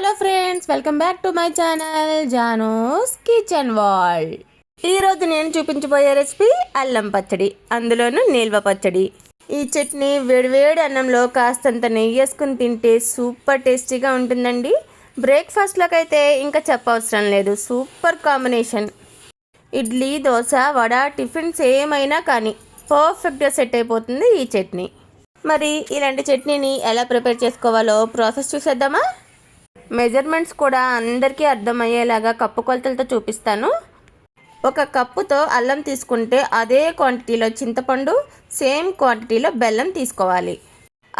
Hello friends welcome back to my channel జానోస్ kitchen వాల్ ఈరోజు నేను చూపించబోయే రెసిపీ అల్లం పచ్చడి. అందులోనూ నిల్వ పచ్చడి. ఈ చట్నీ వేడివేడి అన్నంలో కాస్తంత నెయ్యి వేసుకుని తింటే సూపర్ టేస్టీగా ఉంటుందండి. బ్రేక్ఫాస్ట్లోకి అయితే ఇంకా చెప్పవసరం లేదు. Super combination idli dosa vada tiffins ఏమైనా కానీ పర్ఫెక్ట్గా సెట్ అయిపోతుంది ఈ చట్నీ. మరి ఇలాంటి చట్నీని ఎలా ప్రిపేర్ చేసుకోవాలో ప్రాసెస్ చూసేద్దామా? మెజర్మెంట్స్ కూడా అందరికీ అర్థమయ్యేలాగా కప్పు కొలతలతో చూపిస్తాను. ఒక కప్పుతో అల్లం తీసుకుంటే అదే క్వాంటిటీలో చింతపండు సేమ్ క్వాంటిటీలో బెల్లం తీసుకోవాలి.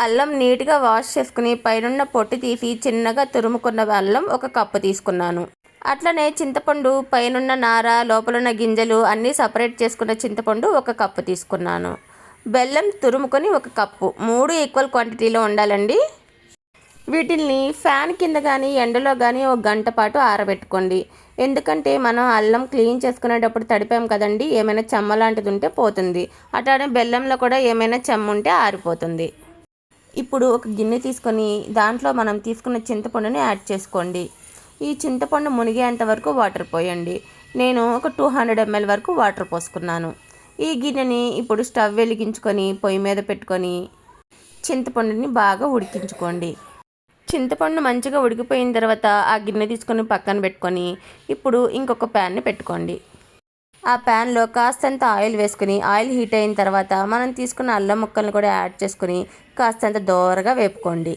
అల్లం నీట్గా వాష్ చేసుకుని పైనున్న పొట్టు తీసి చిన్నగా తురుముకున్న అల్లం ఒక కప్పు తీసుకున్నాను. అట్లనే చింతపండు పైనున్న నార లోపలున్న గింజలు అన్నీ సపరేట్ చేసుకున్న చింతపండు ఒక కప్పు తీసుకున్నాను. బెల్లం తురుముకొని ఒక కప్పు. మూడు ఈక్వల్ క్వాంటిటీలో ఉండాలండి. వీటిల్ని ఫ్యాన్ కింద కానీ ఎండలో కానీ ఒక గంట పాటు ఆరబెట్టుకోండి. ఎందుకంటే మనం అల్లం క్లీన్ చేసుకునేటప్పుడు తడిపాం కదండి ఏమైనా చెమ్మ లాంటిది ఉంటే పోతుంది. అట్లానే బెల్లంలో కూడా ఏమైనా చెమ్మ ఉంటే ఆరిపోతుంది. ఇప్పుడు ఒక గిన్నె తీసుకొని దాంట్లో మనం తీసుకున్న చింతపండుని యాడ్ చేసుకోండి. ఈ చింతపండు మునిగేంత వరకు వాటర్ పోయండి. నేను ఒక టూ హండ్రెడ్ ఎంఎల్ వరకు వాటర్ పోసుకున్నాను. ఈ గిన్నెని ఇప్పుడు స్టవ్ వెలిగించుకొని పొయ్యి మీద పెట్టుకొని చింతపండుని బాగా ఉడికించుకోండి. చింతపండు మంచిగా ఉడికిపోయిన తర్వాత ఆ గిన్నె తీసుకొని పక్కన పెట్టుకొని ఇప్పుడు ఇంకొక ప్యాన్ని పెట్టుకోండి. ఆ ప్యాన్లో కాస్తంత ఆయిల్ వేసుకుని ఆయిల్ హీట్ అయిన తర్వాత మనం తీసుకున్న అల్లం ముక్కలను కూడా యాడ్ చేసుకుని కాస్తంత దోరగా వేపుకోండి.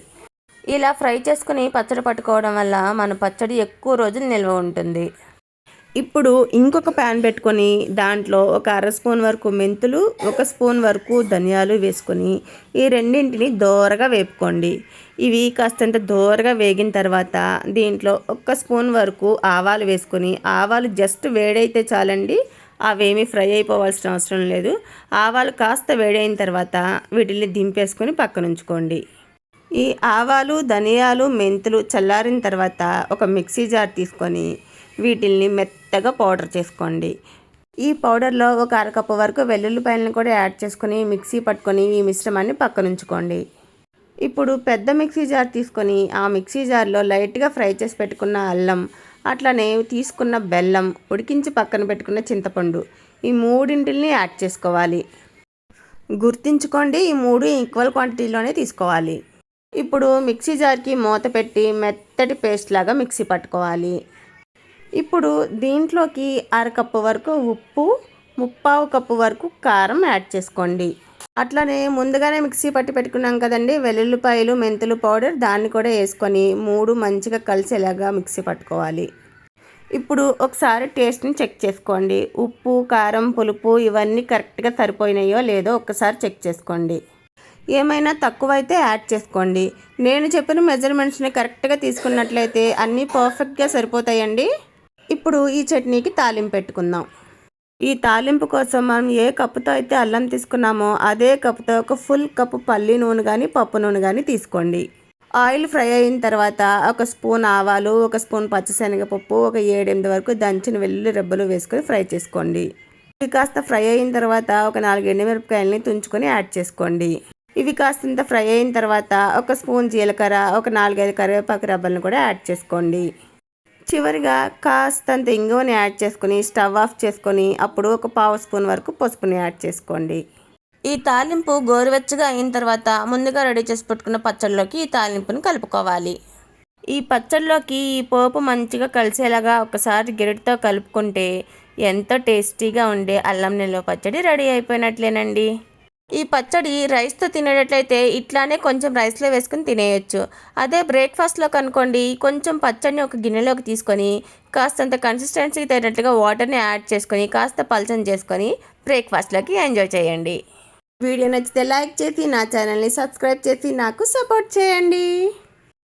ఇలా ఫ్రై చేసుకుని పచ్చడి పట్టుకోవడం వల్ల మన పచ్చడి ఎక్కువ రోజులు నిల్వ ఉంటుంది. ఇప్పుడు ఇంకొక ప్యాన్ పెట్టుకొని దాంట్లో ఒక అర స్పూన్ వరకు మెంతులు ఒక స్పూన్ వరకు ధనియాలు వేసుకొని ఈ రెండింటిని దోరగా వేపుకోండి. ఇవి కాస్తంత దోరగా వేగిన తర్వాత దీంట్లో ఒక స్పూన్ వరకు ఆవాలు వేసుకొని ఆవాలు జస్ట్ వేడైతే చాలండి అవేమీ ఫ్రై అయిపోవాల్సిన అవసరం లేదు. ఆవాలు కాస్త వేడైన తర్వాత వీటిని దింపేసుకొని పక్కనుంచుకోండి ఈ ఆవాలు ధనియాలు మెంతులు చల్లారిన తర్వాత ఒక మిక్సీ జార్ తీసుకొని వీటిల్ని మెత్త మెత్తగా పౌడర్ చేసుకోండి. ఈ పౌడర్లో ఒక అరకప్పు వరకు వెల్లుల్లిపాయలను కూడా యాడ్ చేసుకొని మిక్సీ పట్టుకొని ఈ మిశ్రమాన్ని పక్కన ఉంచుకోండి ఇప్పుడు పెద్ద మిక్సీ జార్ తీసుకొని ఆ మిక్సీ జార్లో లైట్గా ఫ్రై చేసి పెట్టుకున్న అల్లం అట్లనే తీసుకున్న బెల్లం ఉడికించి పక్కన పెట్టుకున్న చింతపండు ఈ మూడింటిని యాడ్ చేసుకోవాలి. గుర్తించుకోండి ఈ మూడు ఈక్వల్ క్వాంటిటీలోనే తీసుకోవాలి. ఇప్పుడు మిక్సీ జార్కి మూత పెట్టి మెత్తటి పేస్ట్ లాగా మిక్సీ పట్టుకోవాలి. ఇప్పుడు దీంట్లోకి అరకప్పు వరకు ఉప్పు ముప్పావు కప్పు వరకు కారం యాడ్ చేసుకోండి. అట్లనే ముందుగానే మిక్సీ పట్టి పెట్టుకున్నాం కదండి. వెల్లుల్లిపాయలు మెంతులు పౌడర్ దాన్ని కూడా వేసుకొని మూడు మంచిగా కలిసేలాగా మిక్సీ పట్టుకోవాలి. ఇప్పుడు ఒకసారి టేస్ట్ని చెక్ చేసుకోండి. ఉప్పు కారం పులుపు ఇవన్నీ కరెక్ట్గా సరిపోయినాయో లేదో ఒకసారి చెక్ చేసుకోండి. ఏమైనా తక్కువ అయితే యాడ్ చేసుకోండి. నేను చెప్పిన మెజర్మెంట్స్ని కరెక్ట్గా తీసుకున్నట్లయితే అన్నీ పర్ఫెక్ట్గా సరిపోతాయండి. ఇప్పుడు ఈ చట్నీకి తాలింపు పెట్టుకుందాం. ఈ తాలింపు కోసం మనం ఏ కప్పుతో అయితే అల్లం తీసుకున్నామో అదే కప్పుతో ఒక ఫుల్ కప్పు పల్లి నూనె కానీ పప్పు నూనె కానీ తీసుకోండి. ఆయిల్ ఫ్రై అయిన తర్వాత ఒక స్పూన్ ఆవాలు ఒక స్పూన్ పచ్చిశనగపప్పు ఒక ఏడెనిమిది వరకు దంచిన వెల్లుల్లి రెబ్బలు వేసుకొని ఫ్రై చేసుకోండి. ఇవి కాస్త ఫ్రై అయిన తర్వాత ఒక నాలుగు ఎండుమిరపకాయలని తుంచుకొని యాడ్ చేసుకోండి. ఇవి కాస్తంత ఫ్రై అయిన తర్వాత ఒక స్పూన్ జీలకర్ర ఒక నాలుగైదు కరివేపాకు రబ్బలను కూడా యాడ్ చేసుకోండి. చివరిగా కాస్తంత ఇంగువని యాడ్ చేసుకుని స్టవ్ ఆఫ్ చేసుకొని అప్పుడు ఒక పావు స్పూన్ వరకు పసుపుని యాడ్ చేసుకోండి. ఈ తాలింపు గోరువెచ్చగా అయిన తర్వాత ముందుగా రెడీ చేసి పెట్టుకున్న పచ్చడిలోకి ఈ తాలింపుని కలుపుకోవాలి. ఈ పచ్చడిలోకి ఈ పోపు మంచిగా కలిసేలాగా ఒకసారి గిరిటితో కలుపుకుంటే ఎంతో టేస్టీగా ఉండే అల్లం నిల్వ పచ్చడి రెడీ అయిపోయినట్లేనండి. ఈ పచ్చడి రైస్తో తినేటట్లయితే ఇట్లానే కొంచెం రైస్లో వేసుకుని తినేయచ్చు. అదే బ్రేక్ఫాస్ట్లో కనుకోండి కొంచెం పచ్చడిని ఒక గిన్నెలోకి తీసుకొని కాస్తంత కన్సిస్టెన్సీ తగినట్లుగా వాటర్ని యాడ్ చేసుకొని కాస్త పల్చన చేసుకొని బ్రేక్ఫాస్ట్లోకి ఎంజాయ్ చేయండి. వీడియో నచ్చితే లైక్ చేసి నా ఛానల్ని సబ్స్క్రైబ్ చేసి నాకు సపోర్ట్ చేయండి.